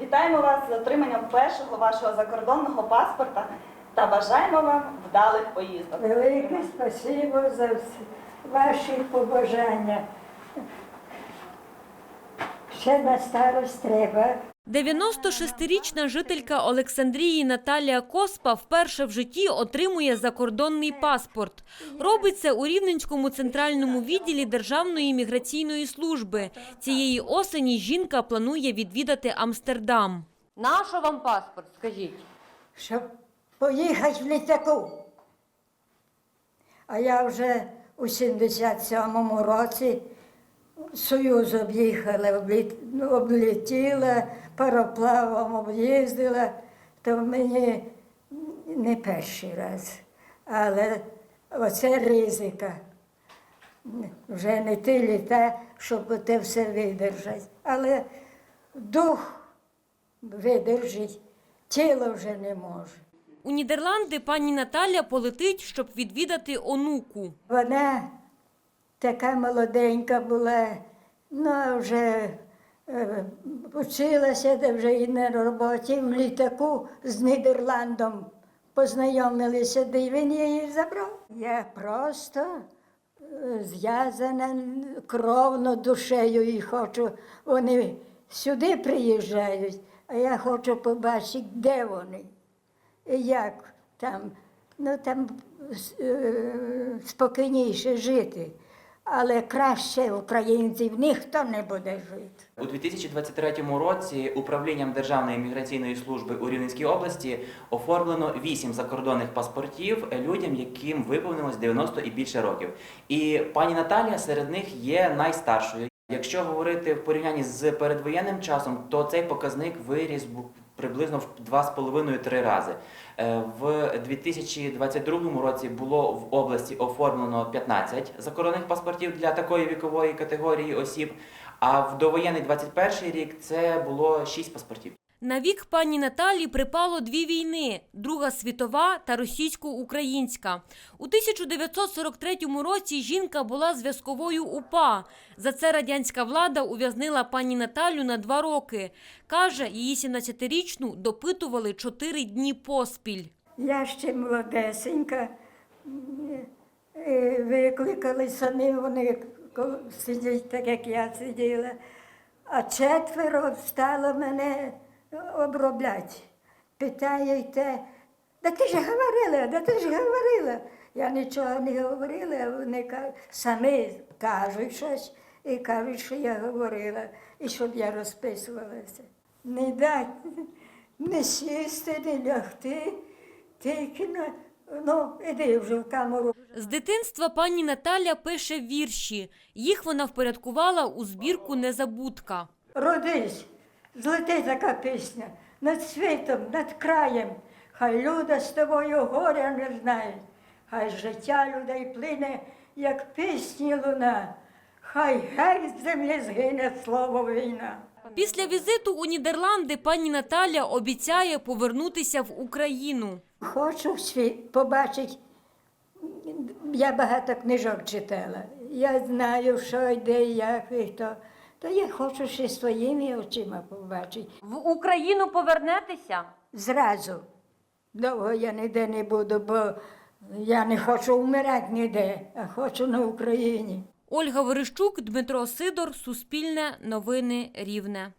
Вітаємо вас з отриманням першого вашого закордонного паспорта та бажаємо вам вдалих поїздок. Велике спасибо за всі ваші побажання. Ще на старость треба. 96-річна жителька Олександрії Наталія Коспа вперше в житті отримує закордонний паспорт. Робить це у Рівненському центральному відділі Державної міграційної служби. Цієї осені жінка планує відвідати Амстердам. Нащо вам паспорт, скажіть? щоб поїхати в літаку. А я вже у 77-му році Союз об'їхала, обліт- ну, облетіла, пароплавом об'їздила, то мені не перший раз. Але оце ризика. Вже не ті літа, щоб те все видержати. Але дух видержить, тіло вже не може. У Нідерланди пані Наталя полетить, щоб відвідати онуку. Вона така молоденька була, ну а вже е, вчилася, де вже і на роботі в літаку з Нідерландом познайомилися, де він її забрав. Я просто е, зв'язана кровно душею і хочу. Вони сюди приїжджають, а я хочу побачити, де вони. І як там, ну там е, спокійніше жити. Але краще українців ніхто не буде жити. У 2023 році управлінням Державної міграційної служби у Рівненській області оформлено 8 закордонних паспортів людям, яким виповнилось 90 і більше років. І пані Наталія серед них є найстаршою. Якщо говорити в порівнянні з передвоєнним часом, то цей показник виріс приблизно в 2,5-3 рази. Е, В 2022 році було в області оформлено 15 закордонних паспортів для такої вікової категорії осіб. А в довоєнний 21 рік це було 6 паспортів. На вік пані Наталі припало дві війни – Друга світова та російсько-українська. У 1943 році жінка була зв'язковою УПА. За це радянська влада ув'язнила пані Наталю на два роки. Каже, її 17-річну допитували чотири дні поспіль. Я ще молодесенька. Е, Викликали самі вони сидять, так як я сиділа. А четверо стало мене обробляти. Питаєте, да ти ж говорила, да ти ж говорила. Я нічого не говорила, вони самі кажуть щось і кажуть, що я говорила, і щоб я розписувалася. Не дать не сісти, не лягти, тільки на, ну, іди вже в камеру. З дитинства пані Наталя пише вірші. Їх вона впорядкувала у збірку «Незабудка». Родись, злети така пісня над світом, над краєм. Хай люди з тобою горя не знають, хай життя людей плине, як пісні луна, хай геть з землі згине слово війна. Після візиту у Нідерланди пані Наталя обіцяє повернутися в Україну. Хочу світ побачити. Я багато книжок читала. Я знаю, що йде, як і хто. То я хочу ще своїми очима побачити. В Україну повернетеся? Зразу. Довго я ніде не буду, бо я не хочу вмирати ніде, а хочу на Україні. Ольга Верещук, Дмитро Сидор, Суспільне, Новини Рівне.